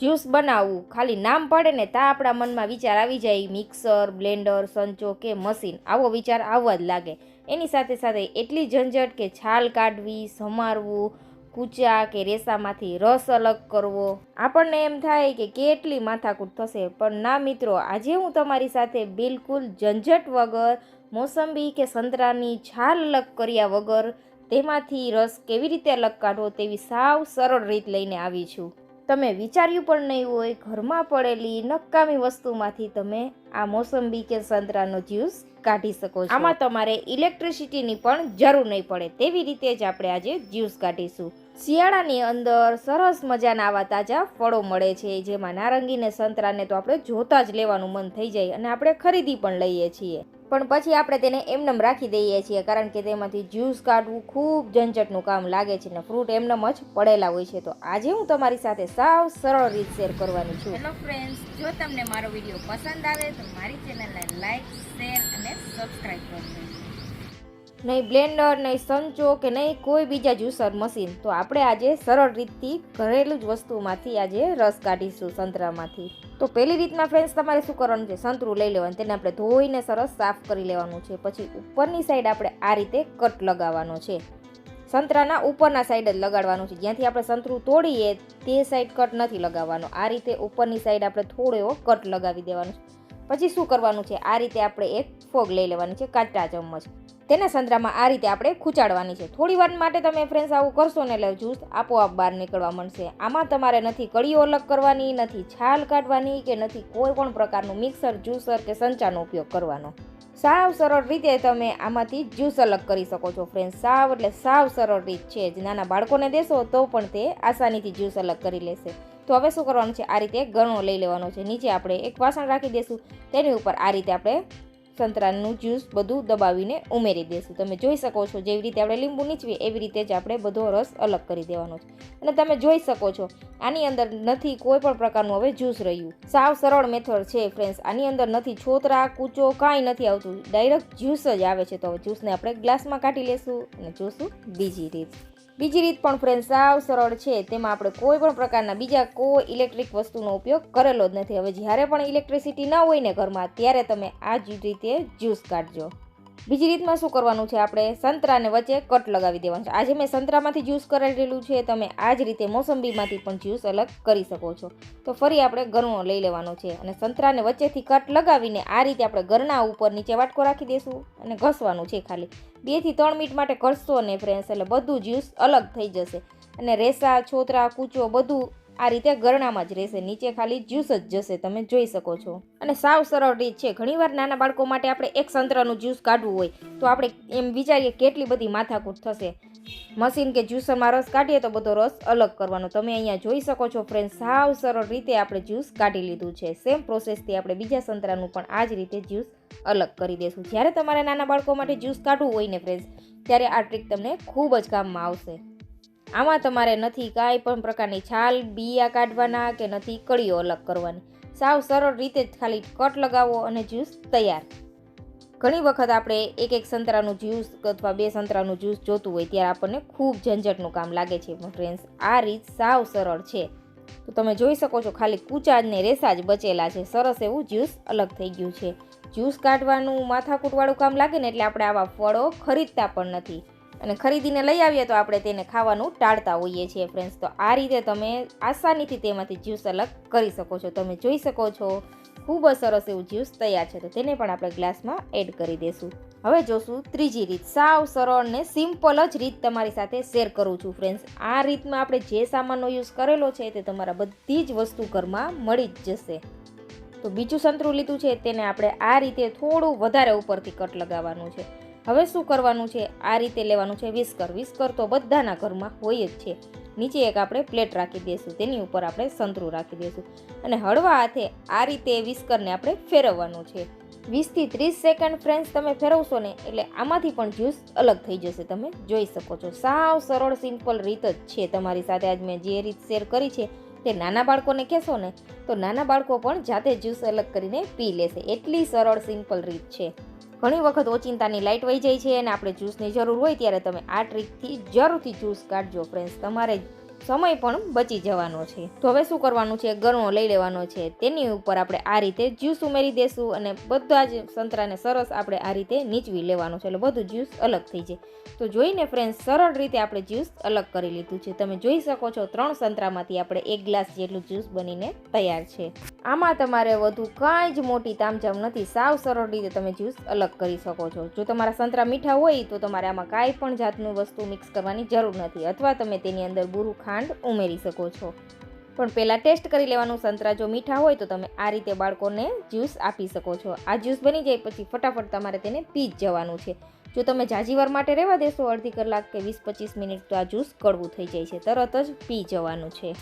Juice બનાવવું. ખાલી નામ પડે ને તા આપણા મનમાં વિચાર આવી જાય મિક્સર, બ્લેન્ડર, સંચો કે મશીન. આવો વિચાર આવવા જ લાગે. એની સાથે સાથે એટલી ઝંઝટ કે છાલ કાઢવી, સમારવું, કૂચા કે રેસામાંથી રસ અલગ કરવો. આપણને એમ થાય કે કેટલી માથાકૂટ થશે. પણ ના મિત્રો, આજે હું તમારી સાથે બિલકુલ ઝંઝટ વગર, મોસંબી કે સંતરાની છાલ અલગ કર્યા વગર તેમાંથી રસ કેવી રીતે અલગ કાઢવો તેવી સાવ સરળ રીત લઈને આવી છું. તમે વિચાર્યું પણ નહીં હોય, ઘરમાં પડેલી નકામી વસ્તુમાંથી તમે આ મોસંબી કે સંતરાનો જ્યુસ કાઢી શકો છો. આમાં તમારે ઇલેક્ટ્રિસિટીની પણ જરૂર નહીં પડે. તેવી રીતે જ આપણે આજે જ્યુસ કાઢીશું. શિયાળાની અંદર સરસ મજાના આવા તાજા ફળો મળે છે, જેમાં નારંગી ને સંતરાને તો આપણે જોતા જ લેવાનું મન થઈ જાય અને આપણે ખરીદી પણ લઈએ છીએ. પણ પછી આપણે તેને એમનેમ રાખી દઈએ છીએ, કારણ કે તેમાંથી જ્યુસ કાઢવું ખૂબ ઝંઝટનું કામ લાગે છે ને ફ્રૂટ એમનેમ જ પડેલા હોય છે. તો આજે હું તમારી સાથે સાવ સરળ રીત શેર કરવાની છું. હેલો ફ્રેન્ડ્સ જો તમને મારો વીડિયો પસંદ આવે તો મારી ચેનલને લાઈક શેર અને સબસ્ક્રાઈબ કરજો નહીં બ્લેન્ડર, નહીં સંચો કે નહીં કોઈ બીજા જ્યુસર મશીન. તો આપણે આજે સરળ રીતથી ઘરેલું જ વસ્તુમાંથી આજે રસ કાઢીશું સંતરામાંથી. તો પહેલી રીતમાં ફ્રેન્ડ્સ તમારે શું કરવાનું છે? સંતરું લઈ લેવાનું, તેને આપણે ધોઈને સરસ સાફ કરી લેવાનું છે. પછી ઉપરની સાઈડ આપણે આ રીતે કટ લગાવવાનો છે. સંતરાના ઉપરના સાઈડ જ લગાડવાનું છે. જ્યાંથી આપણે સંતરું તોડીએ, તે સાઈડ કટ નથી લગાવવાનો. આ રીતે ઉપરની સાઈડ આપણે થોડો એવો કટ લગાવી દેવાનો છે. પછી શું કરવાનું છે? આ રીતે આપણે એક ફોગ લઈ લેવાની છે, કાચા ચમચ. તેને સંતરામાં આ રીતે આપણે ખૂંચાડવાની છે. થોડી વાર માટે તમે ફ્રેન્ડ્સ આવું કરશો ને એટલે જ્યુસ આપોઆપ બહાર નીકળવા મળશે. આમાં તમારે નથી કળીઓ અલગ કરવાની, નથી છાલ કાઢવાની કે નથી કોઈ પણ પ્રકારનું મિક્સર જ્યુસર કે સંચાનો ઉપયોગ કરવાનો. સાવ સરળ રીતે તમે આમાંથી જ્યુસ અલગ કરી શકો છો ફ્રેન્ડ્સ સાવ એટલે સાવ સરળ રીત છે. જ નાના બાળકોને દેશો તો પણ તે આસાનીથી જ્યુસ અલગ કરી લેશે. તો હવે શું કરવાનું છે? આ રીતે ગણો લઈ લેવાનો છે. નીચે આપણે એક વાસણ રાખી દઈશું તેની ઉપર આ રીતે આપણે સંતરાનું જ્યુસ બધું દબાવીને ઉમેરી દઈશું તમે જોઈ શકો છો, જેવી રીતે આપણે લીંબુ નીચવીએ, એવી રીતે જ આપણે બધો રસ અલગ કરી દેવાનો છે. અને તમે જોઈ શકો છો, આની અંદર નથી કોઈ પણ પ્રકારનું હવે જ્યુસ રહ્યું. સાવ સરળ મેથડ છે ફ્રેન્ડ્સ, આની અંદર નથી છોતરા, કૂચો, કાંઈ નથી આવતું. ડાયરેક્ટ જ્યુસ જ આવે છે. તો હવે જ્યુસને આપણે ગ્લાસમાં કાઢી લેશું અને જોશું બીજી રીત. બીજી રીત પણ ફ્રેન્ડ સાવ સરળ છે. તેમાં આપણે કોઈ પણ પ્રકારના બીજા કોઈ ઇલેક્ટ્રિક વસ્તુનો ઉપયોગ કરેલો જ નથી. હવે જ્યારે પણ ઇલેક્ટ્રિસિટી ના હોય ને ઘરમાં, ત્યારે તમે આ જ રીતે જ્યુસ કાઢજો. બીજી રીતમાં શું કરવાનું છે? આપણે સંતરાને વચ્ચે કટ લગાવી દેવાનું છે. આજે મેં સંતરામાંથી જ્યુસ કરેલું છે. તમે આ જ રીતે મોસંબીમાંથી પણ જ્યુસ અલગ કરી શકો છો. તો ફરી આપણે ગરણો લઈ લેવાનો છે અને સંતરાને વચ્ચેથી કટ લગાવીને આ રીતે આપણે ગરણા ઉપર નીચે વાટકો રાખી દઈશું અને ઘસવાનું છે ખાલી. બેથી ત્રણ મિનિટ માટે ઘસશો ને ફ્રેન્ડ્સ એટલે બધું જ્યુસ અલગ થઈ જશે. અને રેસા, છોતરા, કૂચો બધું આ રીતે ગરણામાં જ રહેશે, નીચે ખાલી જ્યુસ જ જશે, તમે જોઈ શકો છો. અને સાવ સરળ રીત છે. ઘણીવાર નાના બાળકો માટે આપણે એક સંતરાનું જ્યુસ કાઢવું હોય, તો આપણે એમ વિચારીએ કેટલી બધી માથાકૂટ થશે. મશીન કે જ્યુસરમાં રસ કાઢીએ તો બધો રસ અલગ કરવાનો. તમે અહીંયા જોઈ શકો છો ફ્રેન્ડ સાવ સરળ રીતે આપણે જ્યુસ કાઢી લીધું છે. સેમ પ્રોસેસથી આપણે બીજા સંતરાનું પણ આ જ રીતે જ્યુસ અલગ કરી દઈશું જ્યારે તમારે નાના બાળકો માટે જ્યુસ કાઢવું હોય ને ફ્રેન્ડ્સ ત્યારે આ ટ્રીક તમને ખૂબ જ કામમાં આવશે. આમાં તમારે નથી કાંઈ પણ પ્રકારની છાલ, બિયા કાઢવાના કે નથી કળીઓ અલગ કરવાની. સાવ સરળ રીતે જ ખાલી કટ લગાવો અને જ્યુસ તૈયાર. ઘણી વખત આપણે એક એક સંતરાનું જ્યુસ અથવા બે સંતરાનું જ્યુસ જોતું હોય ત્યારે આપણને ખૂબ ઝંઝટનું કામ લાગે છે. પણ ફ્રેન્ડ્સ, આ રીત સાવ સરળ છે. તો તમે જોઈ શકો છો ખાલી કૂચા ને રેસા જ બચેલા છે. સરસ એવું જ્યુસ અલગ થઈ ગયું છે. જ્યુસ કાઢવાનું માથાકૂટવાળું કામ લાગે ને એટલે આપણે આવા ફળો ખરીદતા પણ નથી. અને ખરીદીને લઈ આવીએ તો આપણે તેને ખાવાનું ટાળતા હોઈએ છીએ ફ્રેન્ડ્સ તો આ રીતે તમે આસાનીથી તેમાંથી જ્યુસ અલગ કરી શકો છો. તમે જોઈ શકો છો, ખૂબ જ સરસ એવું જ્યુસ તૈયાર છે. તો તેને પણ આપણે ગ્લાસમાં એડ કરી દઈશું હવે જોશું ત્રીજી રીત. સાવ સરળ ને સિમ્પલ જ રીત તમારી સાથે શેર કરું છું ફ્રેન્ડ્સ આ રીતમાં આપણે જે સામાનનો યુઝ કરેલો છે તે તમારા બધી જ વસ્તુ ઘરમાં મળી જ જશે. તો બીજું સંતરું લીધું છે, તેને આપણે આ રીતે થોડું વધારે ઉપરથી કટ લગાવવાનું છે. હવે શું કરવાનું છે? આ રીતે લેવાનું છે વિસ્કર. વિસ્કર તો બધાના ઘરમાં હોય જ છે. નીચે એક આપણે પ્લેટ રાખી દઈશું. તેની ઉપર આપણે સંતરું રાખી દઈશું. અને હળવા હાથે આ રીતે વિસ્કરને આપણે ફેરવવાનું છે. વીસથી ત્રીસ સેકન્ડ ફ્રેન્ડ્સ, તમે ફેરવશો ને એટલે આમાંથી પણ જ્યુસ અલગ થઈ જશે. તમે જોઈ શકો છો. સાવ સરળ, સિમ્પલ રીત જ છે તમારી સાથે આજ મેં જે રીત શેર કરી છે તે નાના બાળકોને કહેશો ને તો નાના બાળકો પણ જાતે જ્યુસ અલગ કરીને પી લેશે. એટલી સરળ, સિમ્પલ રીત છે. ઘણી વખત ઓચિંતાની લાઇટ વહી જાય છે અને આપણે જ્યુસની જરૂર હોય ત્યારે તમે આ ટ્રીકથી જરૂરથી જ્યુસ કાઢજો ફ્રેન્ડ્સ. તમારે સમય પણ બચી જવાનો છે. તો હવે શું કરવાનું છે? ગરણો લઈ લેવાનો છે. તેની ઉપર આપણે આ રીતે જ્યુસ ઉમેરી દેશું અને બધા જ સંતરાને સરસ આપણે આ રીતે નીચવી લેવાનું છે. એટલે બધું જ્યુસ અલગ થઈ જાય. તો જોઈને ફ્રેન્ડ્સ, સરળ રીતે આપણે જ્યુસ અલગ કરી લીધું છે. તમે જોઈ શકો છો ત્રણ સંતરામાંથી આપણે એક ગ્લાસ જેટલું જ્યુસ બનીને તૈયાર છે. આમાં તમારે વધુ કાંઈ જ મોટી તામઝામ નથી. સાવ સરળ રીતે તમે જ્યુસ અલગ કરી શકો છો. જો તમારા સંતરા મીઠા હોય, તો તમારે આમાં કાંઈ પણ જાતનું વસ્તુ મિક્સ કરવાની જરૂર નથી. અથવા તમે તેની અંદર બુરું ખાંડ ઉમેરી શકો છો. પણ પહેલાં ટેસ્ટ કરી લેવાનું. સંતરા જો મીઠા હોય, તો તમે આ રીતે બાળકોને જ્યુસ આપી શકો છો. આ જ્યુસ બની જાય પછી ફટાફટ તમારે તેને પી જ જવાનું છે. જો તમે જાજીવાર માટે રહેવા દેશો અડધી કલાક કે વીસ પચીસ મિનિટ, તો આ જ્યુસ કડવું થઈ જાય છે. તરત જ પી જવાનું છે.